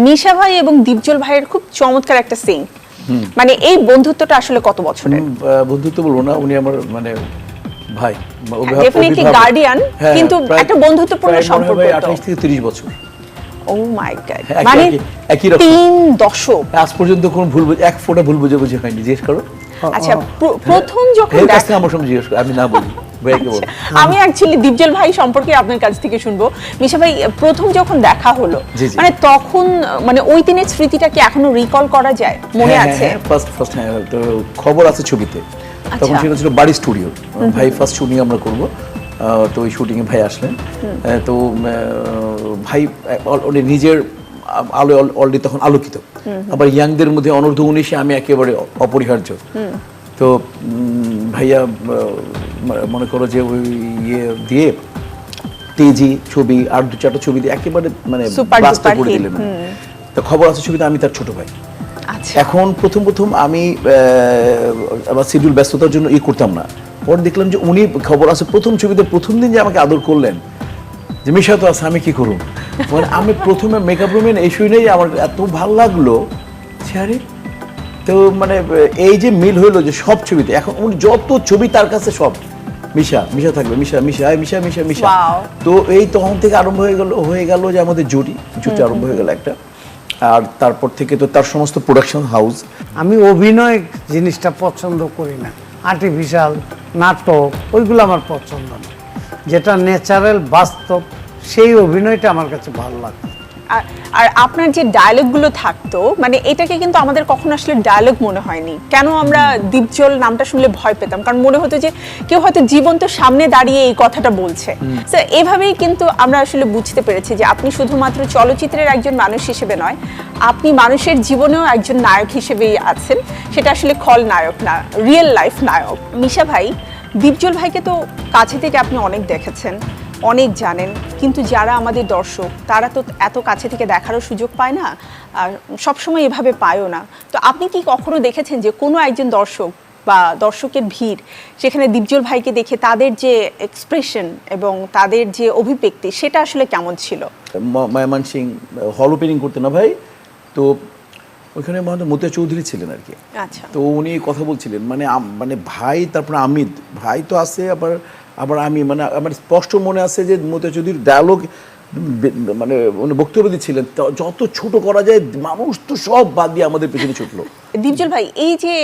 নিশা ভাই এবং দীপজল ভাইয়ের খুব চমৎকার একটা সিং মানে এই বন্ধুত্বটা আসলে কত বছরের? বন্ধুত্ব বলব না উনি আমার মানে ভাই definitely অভিভাবক। guardian, হ্যাঁ, কিন্তু একটা বন্ধুত্বপূর্ণ সম্পর্ক ভাই 28 থেকে 30 বছর। ও মাই গড মানে একই- রকম। তিন দশক। আজ পর্যন্ত কোনো ভুল বুঝ- এক ফোঁটা ভুল বুঝাবুঝি হয়নি জিজ্ঞেস করো। আচ্ছা প্রথম যখন আমার সঙ্গে জিজ্ঞেস করো আমি না বলি। বলো আমি অ্যাকচুয়ালি দীপজল ভাই সম্পর্কে আপনার কাছ থেকে শুনব। মিশা ভাই প্রথম যখন দেখা হলো। মানে তখন মানে ওই দিনের স্মৃতিটা কি এখনও রিকল করা যায়? মনে হ্যাঁ, আছে? হ্যাঁ, ফার্স্ট ফার্স্ট হ্যাঁ তো খবর আছে ছবিতে। তখন আচ্ছা। সেটা ছিল বাড়ি স্টুডিও ভাই ফার্স্ট শুটিং আমরা করব। তো ওই শুটিংয়ে ভাই আসলেন। তো ভাই নিজের আলো অলরেডি তখন আলোকিত। আবার ইয়াংদের মধ্যে অনূর্ধ্ব উনিশে আমি একেবারে অপরিহার্য। তো ভাইয়া মনে করো যে ওই ইয়ে দিয়ে তেজি ছবি আর দু চারটা ছবি দিয়ে একেবারে মানে duper করে দিলেন তো খবর আছে ছবিতে আমি তার ছোট ভাই। আচ্ছা। এখন প্রথম প্রথম আমি আমার শিডিউল ব্যস্ততার জন্য ই করতাম না। পরে দেখলাম যে উনি খবর আছে প্রথম ছবিতে প্রথম দিন যে আমাকে আদর করলেন যে মিশা তো আছে আমি কি করুন মানে আমি প্রথমে মেকআপ রুমে এই শুই নেই আমার এত ভালো লাগল আরে তো মানে এই যে মিল হইল যে সব ছবিতে এখন উনি যত ছবি তার কাছে সব। মিশা মিশা থাকবে মিশা মিশা আয় মিশা মিশা মিশা। তো এই তখন থেকে আরম্ভ হয়ে গেল হয়ে গেল যে আমাদের জুটি জুটি আরম্ভ হয়ে গেল একটা। আর তারপর থেকে তো তার সমস্ত প্রোডাকশন হাউস আমি অভিনয় জিনিসটা পছন্দ করি না। আর্টিফিশিয়াল নাটক ওইগুলো আমার পছন্দ না। যেটা ন্যাচারাল বাস্তব সেই অভিনয়টা আমার কাছে ভালো লাগে আর- আপনার যে ডায়লগগুলো থাকতো মানে এটাকে কিন্তু আমাদের কখনো আসলে ডায়লগ মনে হয়নি। কেন আমরা দীপজল নামটা শুনলে ভয় পেতাম? কারণ মনে হতো যে কেউ হয়তো জীবন্ত সামনে দাঁড়িয়ে এই কথাটা বলছে। এভাবেই কিন্তু আমরা আসলে বুঝতে পেরেছি যে আপনি শুধুমাত্র চলচ্চিত্রের একজন মানুষ হিসেবে নয় আপনি মানুষের জীবনেও একজন নায়ক হিসেবেই আছেন। সেটা আসলে খল নায়ক না রিয়েল লাইফ নায়ক। মিশা ভাই দীপজল ভাইকে তো কাছে থেকে আপনি অনেক দেখেছেন। অনেক জানেন কিন্তু যারা আমাদের দর্শক তারা তো এত কাছে থেকে দেখারও সুযোগ পায় না আর সবসময় এভাবে পায়ও না। তো আপনি কি কখনো দেখেছেন যে কোনো একজন দর্শক বা দর্শকের ভিড় সেখানে দীপজল ভাইকে দেখে তাদের যে এক্সপ্রেশন এবং তাদের যে অভিব্যক্তি সেটা আসলে কেমন ছিল? মায়ামান সিং হল ওপেনিং করতে না ভাই? তো ওখানে মহান মতিয়া চৌধুরী ছিলেন আর কি। আচ্ছা। তো উনি কথা বলছিলেন মানে মানে ভাই তারপরে আমিদ। ভাই তো আছে আবার আবার আমি মানে আমার স্পষ্ট মনে আছে যে মতিয়া চৌধুরীর ডায়লগ মানে উনি বক্তব্য দিচ্ছিলেন তো যত ছোট করা যায় মানুষ তো সব বাদ দিয়ে আমাদের পেছনে ছুটলো। দীপজল ভাই এই যে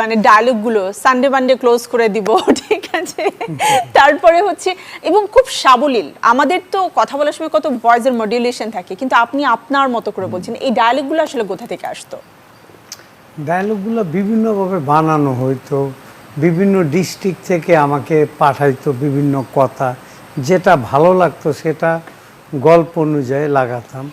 মানে ডায়লগগুলো সানডে মানডে ক্লোজ করে দিব ঠিক আছে? তারপরে হচ্ছে এবং খুব সাবলীল আমাদের তো কথা বলার সময় কত ভয়েসের মডিউলেশন থাকে কিন্তু আপনি আপনার মতো করে বলছেন এই ডায়লগগুলো আসলে কোথা থেকে আসতো? ডায়লগগুলো বিভিন্নভাবে বানানো হইতো। বিভিন্ন ডিস্ট্রিক্ট থেকে আমাকে পাঠাইতো বিভিন্ন কথা যেটা ভালো লাগতো সেটা গল্প অনুযায়ী লাগাতাম।